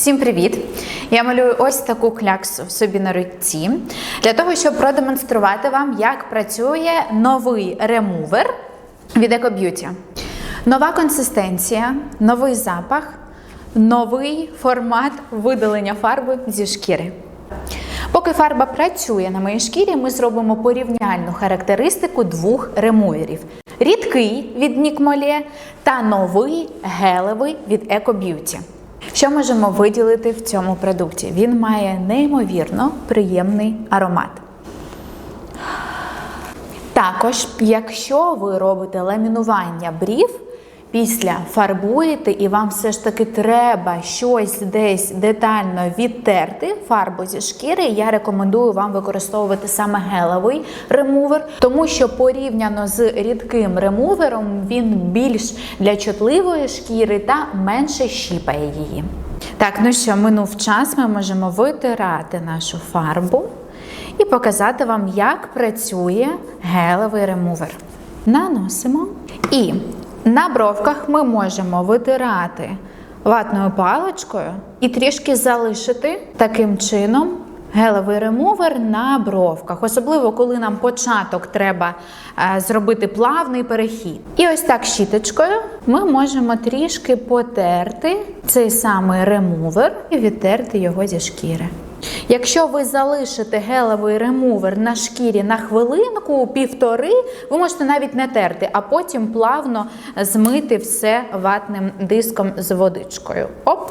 Всім привіт! Я малюю ось таку кляксу собі на руці для того, щоб продемонструвати вам, як працює новий ремувер від EcoBeauty. Нова консистенція, новий запах, новий формат видалення фарби зі шкіри. Поки фарба працює на моїй шкірі, ми зробимо порівняльну характеристику двох ремуверів: рідкий від Нікмолє та новий гелевий від EcoBeauty. Що можемо виділити в цьому продукті? Він має неймовірно приємний аромат. Також, якщо ви робите ламінування брів, після фарбуєте і вам все ж таки треба щось десь детально відтерти фарбу зі шкіри, я рекомендую вам використовувати саме гелевий ремувер, тому що порівняно з рідким ремувером він більш для чутливої шкіри та менше щіпає її. Так, ну що, минув час, ми можемо витирати нашу фарбу і показати вам, як працює гелевий ремувер. Наносимо і на бровках ми можемо витирати ватною паличкою і трішки залишити таким чином гелевий ремувер на бровках, особливо коли нам початок треба е, зробити плавний перехід. І ось так щіточкою ми можемо трішки потерти цей самий ремувер і відтерти його зі шкіри. Якщо ви залишите гелевий ремувер на шкірі на хвилинку, півтори, ви можете навіть не терти, а потім плавно змити все ватним диском з водичкою. Оп!